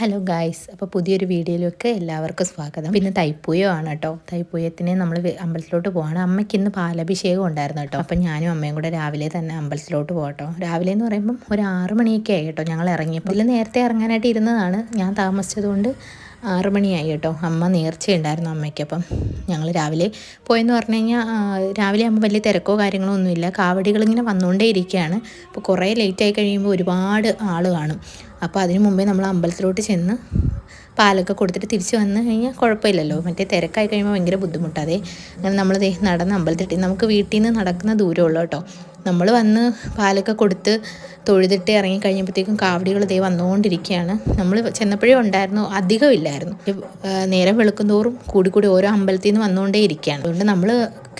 Hello guys അപ്പോൾ പുതിയൊരു വീഡിയോയിലൊക്കെ എല്ലാവർക്കും സ്വാഗതം. പിന്നെ തൈപ്പൂയോ ആണ് കേട്ടോ. തൈപ്പൂയത്തിന് നമ്മൾ അമ്പലത്തിലോട്ട് പോവാണ്. അമ്മയ്ക്ക് ഇന്ന് പാലഭിഷേകം ഉണ്ടായിരുന്നു കേട്ടോ. അപ്പം ഞാനും അമ്മയും കൂടെ രാവിലെ തന്നെ അമ്പലത്തിലോട്ട് പോകട്ടോ രാവിലെ എന്ന് പറയുമ്പം ഒരു ആറ് മണിയൊക്കെ ആയി കേട്ടോ ഞങ്ങൾ ഇറങ്ങിയപ്പോൾ. ഇതിൽ നേരത്തെ ഇറങ്ങാനായിട്ട് ഇരുന്നതാണ്. ഞാൻ താമസിച്ചതുകൊണ്ട് ആറ് മണിയായി കേട്ടോ. അമ്മ നേർച്ചയുണ്ടായിരുന്നു അമ്മയ്ക്ക്. അപ്പം ഞങ്ങൾ രാവിലെ പോയെന്ന് പറഞ്ഞു കഴിഞ്ഞാൽ രാവിലെ ആകുമ്പോൾ വലിയ തിരക്കോ കാര്യങ്ങളോ ഒന്നുമില്ല. കാവടികളിങ്ങനെ വന്നുകൊണ്ടേ ഇരിക്കുകയാണ്. അപ്പോൾ കുറേ ലേറ്റായി കഴിയുമ്പോൾ ഒരുപാട് ആൾ കാണും. അപ്പോൾ അതിനു മുമ്പേ നമ്മൾ അമ്പലത്തിലോട്ട് ചെന്ന് പാലൊക്കെ കൊടുത്തിട്ട് തിരിച്ച് വന്ന് കഴിഞ്ഞാൽ കുഴപ്പമില്ലല്ലോ. മറ്റേ തിരക്കായി കഴിയുമ്പോൾ ഭയങ്കര ബുദ്ധിമുട്ടാതെ അങ്ങനെ നമ്മൾ നടന്ന് അമ്പലത്തിൽ നമുക്ക് വീട്ടിൽ നിന്ന് നടക്കുന്ന ദൂരമുള്ളൂ കേട്ടോ. നമ്മൾ വന്ന് പാലൊക്കെ കൊടുത്ത് തൊഴുതിട്ട് ഇറങ്ങി കഴിഞ്ഞപ്പോഴത്തേക്കും കാവടികൾ ദേ വന്നുകൊണ്ടിരിക്കുകയാണ്. നമ്മൾ ചെന്നപ്പോഴേ ഉണ്ടായിരുന്നു അധികം ഇല്ലായിരുന്നു നേരം വെളുക്കും തോറും കൂടി കൂടി ഓരോ അമ്പലത്തിൽ നിന്ന് വന്നുകൊണ്ടേ ഇരിക്കുകയാണ്. അതുകൊണ്ട് നമ്മൾ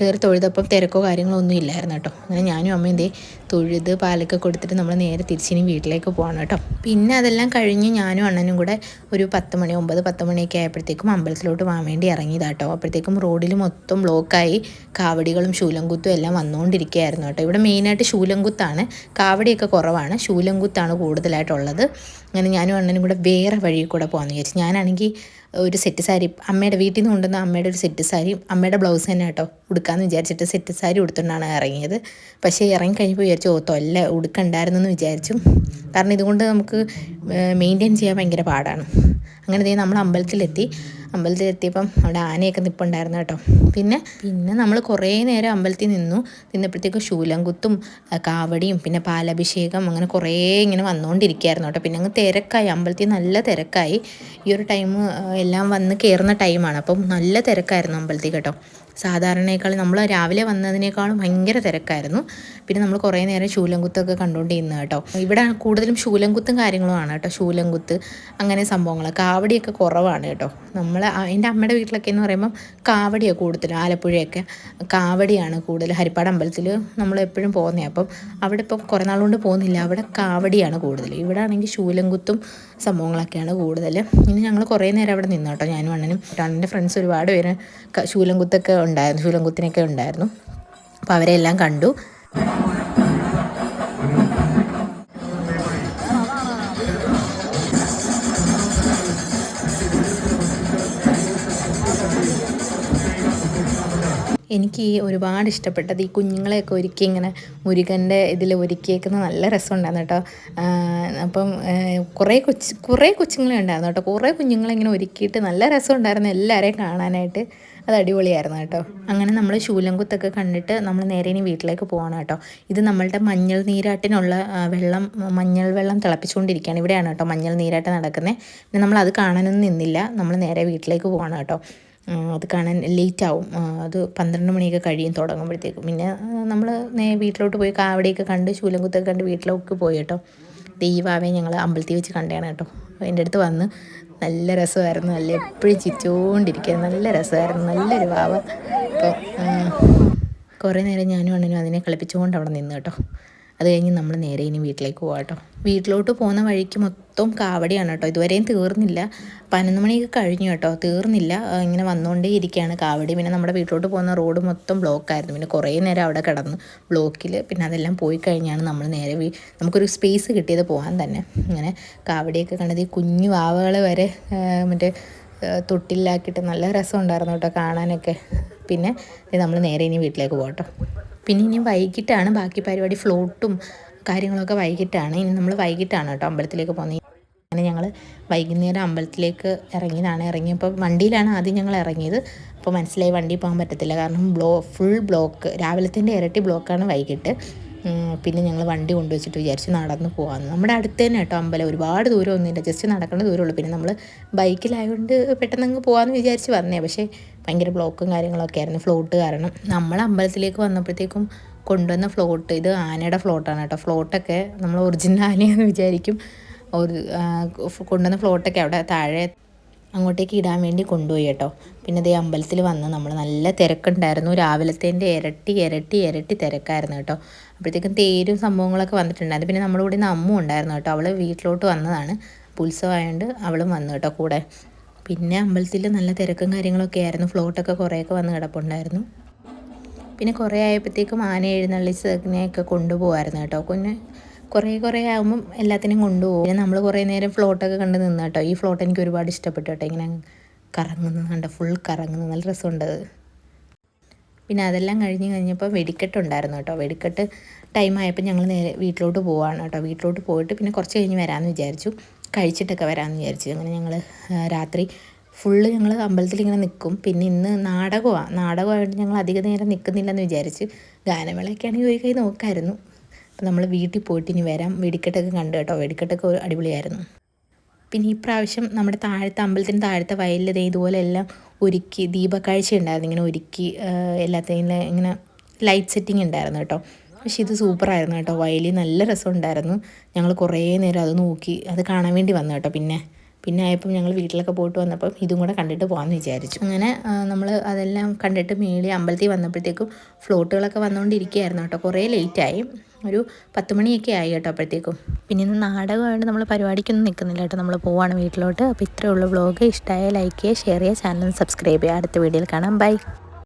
കയറി തൊഴുതപ്പം തിരക്കോ കാര്യങ്ങളോ ഒന്നും ഇല്ലായിരുന്നു കേട്ടോ. അങ്ങനെ ഞാനും അമ്മയും എന്തേ തൊഴുത് പാലൊക്കെ കൊടുത്തിട്ട് നമ്മൾ നേരെ തിരിച്ചിനി വീട്ടിലേക്ക് പോകണം കേട്ടോ. പിന്നെ അതെല്ലാം കഴിഞ്ഞ് ഞാനും അണ്ണനും കൂടെ ഒരു പത്ത് മണി ഒമ്പത് പത്ത് മണിയൊക്കെ ആയപ്പോഴത്തേക്കും അമ്പലത്തിലോട്ട് പോകാൻ വേണ്ടി ഇറങ്ങിയതാട്ടോ അപ്പോഴത്തേക്കും റോഡിൽ മൊത്തം ബ്ലോക്കായി കാവടികളും ശൂലംകുത്തും എല്ലാം വന്നുകൊണ്ടിരിക്കുകയായിരുന്നു കേട്ടോ. ഇവിടെ മെയിനായിട്ട് ശൂലംകുത്താണ്. കാവടിയൊക്കെ കുറവാണ്. ശൂലംകുത്താണ് കൂടുതലായിട്ടുള്ളത്. അങ്ങനെ ഞാനും അണ്ണനും കൂടെ വേറെ വഴിയിൽ കൂടെ പോകാമെന്ന് വിചാരിച്ചു. ഞാനാണെങ്കിൽ ഒരു സെറ്റ് സാരി അമ്മയുടെ വീട്ടിൽ നിന്ന് കൊണ്ടുവന്ന അമ്മയുടെ ഒരു സെറ്റ് സാരി അമ്മയുടെ ബ്ലൗസ് തന്നെ കേട്ടോ ഉടുക്കാമെന്ന് വിചാരിച്ചിട്ട് സെറ്റ് സാരി ഉടുത്തുകൊണ്ടാണ് ഇറങ്ങിയത്. പക്ഷേ ഇറങ്ങി കഴിഞ്ഞപ്പോൾ വിചാരിച്ചു ഓ തൊല്ല ഉടുക്കണ്ടായിരുന്നെന്ന് വിചാരിച്ചു. കാരണം ഇതുകൊണ്ട് നമുക്ക് മെയിന്റെയിൻ ചെയ്യാൻ ഭയങ്കര പാടാണ്. അങ്ങനെ നമ്മൾ അമ്പലത്തിലെത്തി. അമ്പലത്തിലെത്തിയപ്പം അവിടെ ആനയൊക്കെ നിൽപ്പുണ്ടായിരുന്നു കേട്ടോ. പിന്നെ പിന്നെ നമ്മൾ കുറേ നേരം അമ്പലത്തിൽ നിന്നു. നിന്നപ്പോഴത്തേക്കും ശൂലംകുത്തും കാവടിയും പിന്നെ പാലഭിഷേകം അങ്ങനെ കുറേ ഇങ്ങനെ വന്നുകൊണ്ടിരിക്കുകയായിരുന്നു കേട്ടോ. പിന്നെ അങ്ങ് തിരക്കായി. അമ്പലത്തിൽ നല്ല തിരക്കായി. ഈ ഒരു ടൈം എല്ലാം വന്ന് കയറുന്ന ടൈമാണ്. അപ്പം നല്ല തിരക്കായിരുന്നു അമ്പലത്തിൽ കേട്ടോ. സാധാരണയേക്കാൾ നമ്മൾ രാവിലെ വന്നതിനേക്കാളും ഭയങ്കര തിരക്കായിരുന്നു. പിന്നെ നമ്മൾ കുറേ നേരം ശൂലംകുത്തൊക്കെ കണ്ടുകൊണ്ടിരുന്നു കേട്ടോ. ഇവിടെ കൂടുതലും ശൂലംകുത്തും കാര്യങ്ങളുമാണ് കേട്ടോ. ശൂലംകുത്ത് അങ്ങനെ സംഭവങ്ങൾ കാവടിയൊക്കെ കുറവാണ് കേട്ടോ. നമ്മൾ എന്റെ അമ്മയുടെ വീട്ടിലൊക്കെ എന്ന് പറയുമ്പം കാവടിയാണ് കൂടുതൽ ആലപ്പുഴയൊക്കെ. കാവടിയാണ് കൂടുതൽ. ഹരിപ്പാട് അമ്പലത്തിൽ നമ്മൾ എപ്പോഴും പോകുന്നത് അപ്പം അവിടെ ഇപ്പം കുറേ നാളുകൊണ്ട് പോകുന്നില്ല. അവിടെ കാവടിയാണ് കൂടുതൽ. ഇവിടെ ആണെങ്കിൽ ശൂലംകുത്തും സംഭവങ്ങളൊക്കെയാണ് കൂടുതൽ. ഇനി ഞങ്ങൾ കുറേ നേരം അവിടെ നിന്നു കേട്ടോ ഞാനും അണ്ണനും. അണ്ണന്റെ ഫ്രണ്ട്സ് ഒരുപാട് പേര് ശൂലംകുത്തൊക്കെ ഉണ്ടായിരുന്നു ഫുലങ്കുത്തിനൊക്കെ ഉണ്ടായിരുന്നു. അപ്പോൾ അവരെല്ലാം കണ്ടു. എനിക്ക് ഈ ഒരുപാട് ഇഷ്ടപ്പെട്ടത് ഈ കുഞ്ഞുങ്ങളെയൊക്കെ ഒരുക്കി ഇങ്ങനെ മുരുകന്റെ ഇതിൽ ഒരുക്കിയേക്കുന്ന നല്ല രസമുണ്ടായിരുന്നു കേട്ടോ. അപ്പം കുറേ കൊച്ച് കുറേ കൊച്ചുങ്ങളെ ഉണ്ടായിരുന്നു കേട്ടോ. കുറേ കുഞ്ഞുങ്ങളെ ഇങ്ങനെ ഒരുക്കിയിട്ട് നല്ല രസമുണ്ടായിരുന്നു എല്ലാവരെയും കാണാനായിട്ട്. അത് അടിപൊളിയായിരുന്നു കേട്ടോ. അങ്ങനെ നമ്മൾ ശൂലംകുത്തൊക്കെ കണ്ടിട്ട് നമ്മൾ നേരെ ഇനി വീട്ടിലേക്ക് പോകണം കേട്ടോ. ഇത് നമ്മളുടെ മഞ്ഞൾ നീരാട്ടിനുള്ള വെള്ളം മഞ്ഞൾ വെള്ളം തിളപ്പിച്ചുകൊണ്ടിരിക്കുകയാണ്. ഇവിടെയാണ് കേട്ടോ മഞ്ഞൾ നീരാട്ട് നടക്കുന്നത് പിന്നെ നമ്മൾ അത് കാണാനൊന്നും നിന്നില്ല. നമ്മൾ നേരെ വീട്ടിലേക്ക് പോകണം കേട്ടോ. അത് കാണാൻ ലേറ്റ് ആവും. അത് പന്ത്രണ്ട് മണിയൊക്കെ കഴിയും തുടങ്ങുമ്പോഴത്തേക്കും. പിന്നെ നമ്മൾ വീട്ടിലോട്ട് പോയി കാവടിയൊക്കെ കണ്ട് ശൂലംകുത്തൊക്കെ കണ്ട് വീട്ടിലേക്ക് പോയി കേട്ടോ. ദൈവാവെ ഞങ്ങൾ അമ്പലത്തിൽ വെച്ച് കണ്ടതാണ് കേട്ടോ. എന്റെ അടുത്ത് വന്ന് നല്ല രസമായിരുന്നു. നല്ല എപ്പോഴും ചിരിച്ചുകൊണ്ടിരിക്കുക നല്ല രസമായിരുന്നു. നല്ലൊരു വാവ അപ്പോൾ കുറേ നേരം ഞാനും അണ്ണനും അതിനെ കളിപ്പിച്ചുകൊണ്ട് അവിടെ നിന്ന് കേട്ടോ. അത് കഴിഞ്ഞ് നമ്മൾ നേരെ ഇനി വീട്ടിലേക്ക് പോകാം കേട്ടോ വീട്ടിലോട്ട് പോകുന്ന വഴിക്ക് മൊത്തം കാവടിയാണ് കേട്ടോ ഇതുവരെയും തീർന്നില്ല. പതിനൊന്ന് മണിയൊക്കെ കഴിഞ്ഞു കേട്ടോ തീർന്നില്ല. ഇങ്ങനെ വന്നുകൊണ്ടേ ഇരിക്കുകയാണ് കാവടി. പിന്നെ നമ്മുടെ വീട്ടിലോട്ട് പോകുന്ന റോഡ് മൊത്തം ബ്ലോക്കായിരുന്നു. പിന്നെ കുറേ നേരം അവിടെ കിടന്നു ബ്ലോക്കിൽ പിന്നെ അതെല്ലാം പോയി കഴിഞ്ഞാണ് നമ്മൾ നേരെ നമുക്കൊരു സ്പേസ് കിട്ടിയത് പോകാൻ തന്നെ. ഇങ്ങനെ കാവടിയൊക്കെ കണ്ടത് ഈ കുഞ്ഞു വാവകൾ വരെ മറ്റേ തൊട്ടിലാക്കിയിട്ട് നല്ല രസമുണ്ടായിരുന്നു കേട്ടോ കാണാനൊക്കെ. പിന്നെ നമ്മൾ നേരെ ഇനി വീട്ടിലേക്ക് പോകട്ടോ പിന്നെ ഇനി വൈകിട്ടാണ് ബാക്കി പരിപാടി. ഫ്ലോട്ടും കാര്യങ്ങളൊക്കെ വൈകിട്ടാണ്. ഇനി നമ്മൾ വൈകിട്ടാണ് കേട്ടോ അമ്പലത്തിലേക്ക് പോകുന്നത് അങ്ങനെ ഞങ്ങൾ വൈകുന്നേരം അമ്പലത്തിലേക്ക് ഇറങ്ങിയതാണ്. ഇറങ്ങിയപ്പോൾ വണ്ടിയിലാണ് ആദ്യം ഞങ്ങൾ ഇറങ്ങിയത്. അപ്പോൾ മനസ്സിലായി വണ്ടി പോകാൻ പറ്റത്തില്ല. കാരണം ബ്ലോ ഫുൾ ബ്ലോക്ക് രാവിലത്തിന്റെ ഇരട്ടി ബ്ലോക്കാണ് വൈകിട്ട്. പിന്നെ ഞങ്ങൾ വണ്ടി കൊണ്ടുവച്ചിട്ട് വിചാരിച്ച് നടന്ന് പോകാമെന്ന് നമ്മുടെ അടുത്ത് തന്നെ കേട്ടോ അമ്പലം. ഒരുപാട് ദൂരം ഒന്നുമില്ല. ജസ്റ്റ് നടക്കേണ്ട ദൂരമുള്ളൂ. പിന്നെ നമ്മൾ ബൈക്കിലായതുകൊണ്ട് പെട്ടെന്ന് അങ്ങ് പോകാമെന്ന് വിചാരിച്ച് വന്നേ. പക്ഷേ ഭയങ്കര ബ്ലോക്കും കാര്യങ്ങളൊക്കെ ആയിരുന്നു. ഫ്ലോട്ട് കാരണം നമ്മൾ അമ്പലത്തിലേക്ക് വന്നപ്പോഴത്തേക്കും കൊണ്ടുവന്ന ഫ്ലോട്ട് ഇത് ആനയുടെ ഫ്ലോട്ടാണ് കേട്ടോ. ഫ്ലോട്ടൊക്കെ നമ്മൾ ഒറിജിനൽ ആനയാണെന്ന് വിചാരിക്കും. ഒരു കൊണ്ടുവന്ന ഫ്ലോട്ടൊക്കെ അവിടെ താഴെ അങ്ങോട്ടേക്ക് ഇടാൻ വേണ്ടി കൊണ്ടുപോയി കേട്ടോ. പിന്നെ ഇതേ അമ്പലത്തിൽ വന്ന് നമ്മൾ നല്ല തിരക്കുണ്ടായിരുന്നു. രാവിലത്തേന്റെ ഇരട്ടി ഇരട്ടി ഇരട്ടി തിരക്കായിരുന്നു കേട്ടോ. അപ്പോഴത്തേക്കും തേരും സംഭവങ്ങളൊക്കെ വന്നിട്ടുണ്ടായിരുന്നു. പിന്നെ നമ്മുടെ കൂടെ നിന്ന് ഉണ്ടായിരുന്നു കേട്ടോ. അവൾ വീട്ടിലോട്ട് വന്നതാണ്. ഉത്സവമായതുകൊണ്ട് അവളും വന്നു കേട്ടോ കൂടെ. പിന്നെ അമ്പലത്തിൽ നല്ല തിരക്കും കാര്യങ്ങളൊക്കെ ആയിരുന്നു. ഫ്ലോട്ടൊക്കെ കുറേയൊക്കെ വന്ന് കിടപ്പുണ്ടായിരുന്നു. പിന്നെ കുറേ ആയപ്പോഴത്തേക്കും ആന എഴുന്നള്ളിച്ചതിനെയൊക്കെ കൊണ്ടുപോകായിരുന്നു കേട്ടോ. കുഞ്ഞ് കുറേ കുറേ ആകുമ്പം എല്ലാത്തിനും കൊണ്ടുപോകും. പിന്നെ നമ്മൾ കുറേ നേരം ഫ്ലോട്ടൊക്കെ കണ്ട് നിന്ന് കേട്ടോ ഈ ഫ്ലോട്ട് എനിക്ക് ഒരുപാട് ഇഷ്ടപ്പെട്ടു കേട്ടോ ഇങ്ങനെ കറങ്ങുന്നത് കണ്ട ഫുൾ കറങ്ങുന്നത്. നല്ല രസമുണ്ട് അത്. പിന്നെ അതെല്ലാം കഴിഞ്ഞ് കഴിഞ്ഞപ്പോൾ വെടിക്കെട്ടുണ്ടായിരുന്നു കേട്ടോ വെടിക്കെട്ട് ടൈം ആയപ്പോൾ ഞങ്ങൾ നേരെ വീട്ടിലോട്ട് പോവാണ് കേട്ടോ വീട്ടിലോട്ട് പോയിട്ട് പിന്നെ കുറച്ച് കഴിഞ്ഞ് വരാമെന്ന് വിചാരിച്ചു. കഴിച്ചിട്ടൊക്കെ വരാമെന്ന് വിചാരിച്ചു. അങ്ങനെ ഞങ്ങൾ രാത്രി ഫുള്ള് ഞങ്ങൾ അമ്പലത്തിൽ ഇങ്ങനെ നിൽക്കും പിന്നെ ഇന്ന് നാടകമാണ് നാടകമായിട്ട് ഞങ്ങൾ അധിക നേരം നിൽക്കുന്നില്ലെന്ന് വിചാരിച്ച് ഗാനമേളയൊക്കെ ആണെങ്കിൽ ഒരു കൈ നോക്കായിരുന്നു. അപ്പോൾ നമ്മൾ വീട്ടിൽ പോയിട്ട് ഇനി വരാം. വെടിക്കെട്ടൊക്കെ കണ്ടു കേട്ടോ. വെടിക്കെട്ടൊക്കെ ഒരു അടിപൊളിയായിരുന്നു. പിന്നെ ഈ പ്രാവശ്യം നമ്മുടെ താഴത്തെ അമ്പലത്തിന് താഴത്തെ വയലിൽ ഇതുപോലെ എല്ലാം ഒരുക്കി ദീപക്കാഴ്ച ഉണ്ടായിരുന്നു. ഇങ്ങനെ ഒരുക്കി എല്ലാത്തിനും ഇങ്ങനെ ലൈറ്റ് സെറ്റിംഗ് ഉണ്ടായിരുന്നു കേട്ടോ. പക്ഷേ ഇത് സൂപ്പറായിരുന്നു കേട്ടോ. വയലിൽ നല്ല രസമുണ്ടായിരുന്നു ഞങ്ങൾ കുറേ നേരം അത് നോക്കി അത് കാണാൻ വേണ്ടി വന്നു കേട്ടോ പിന്നെ. പിന്നെ ആയപ്പോൾ ഞങ്ങൾ വീട്ടിലൊക്കെ പോയിട്ട് വന്നപ്പം ഇതും കൂടെ കണ്ടിട്ട് പോകാമെന്ന് വിചാരിച്ചു. അങ്ങനെ നമ്മൾ അതെല്ലാം കണ്ടിട്ട് മേളി അമ്പലത്തിൽ വന്നപ്പോഴത്തേക്കും ഫ്ലോട്ടുകളൊക്കെ വന്നുകൊണ്ടിരിക്കുകയായിരുന്നു കേട്ടോ. കുറേ ലേറ്റായി. ഒരു പത്ത് മണിയൊക്കെ ആയി കേട്ടോ അപ്പോഴത്തേക്കും. പിന്നെ ഇന്ന് നാടകമായിട്ട് നമ്മൾ പരിപാടിക്കൊന്നും നിൽക്കുന്നില്ല കേട്ടോ. നമ്മൾ പോവാണ് വീട്ടിലോട്ട്. അപ്പോൾ ഇത്രയുള്ള വ്ളോഗ്. ഇഷ്ടമായ ലൈക്ക് ചെയ്യുക ഷെയർ ചെയ്യുക ചാനൽ സബ്സ്ക്രൈബ് ചെയ്യുക. അടുത്ത വീഡിയോയിൽ കാണാം. ബൈ